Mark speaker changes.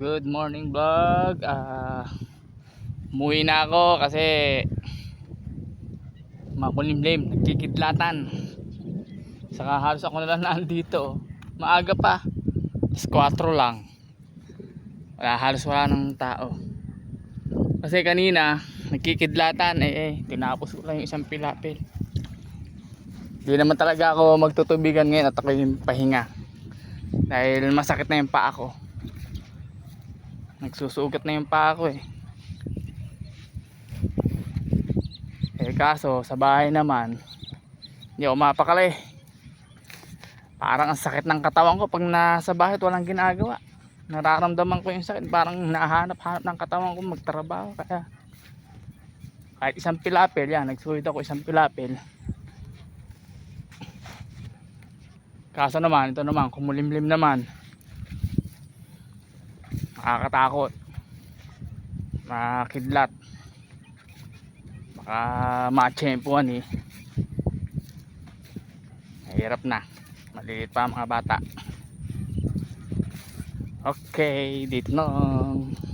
Speaker 1: Good morning vlog. Ah, umuwi na ako kasi makulimlim, nagkikidlatan. Saka halos ako na lang nandito. Maaga pa. Alas 4 lang. Wala, halos wala ng tao. Kasi kanina, nagkikidlatan eh, eh tinapos ko lang yung isang pilapil. Hindi naman talaga ako magtutubigan ngayon at ako yung pahinga. Dahil masakit na yung paa ko. Nagsusugat na yung paa ko eh. Eh kaso sa bahay naman, hindi ako mapakali. Parang ang sakit ng katawan ko pag nasa bahay at walang ginagawa. Nararamdaman ko yung sakit. Parang nahanap-hanap ng katawan ko magtrabaho. Kaya kahit isang pilapil, yan, nagsuhid ako isang pilapil. Kaso naman, ito naman, kumulimlim naman. Nakakatakot. Makidlat. Baka matsyempuan eh. Mahirap na. Maliliit pa mga bata. Okay, dito na. lang.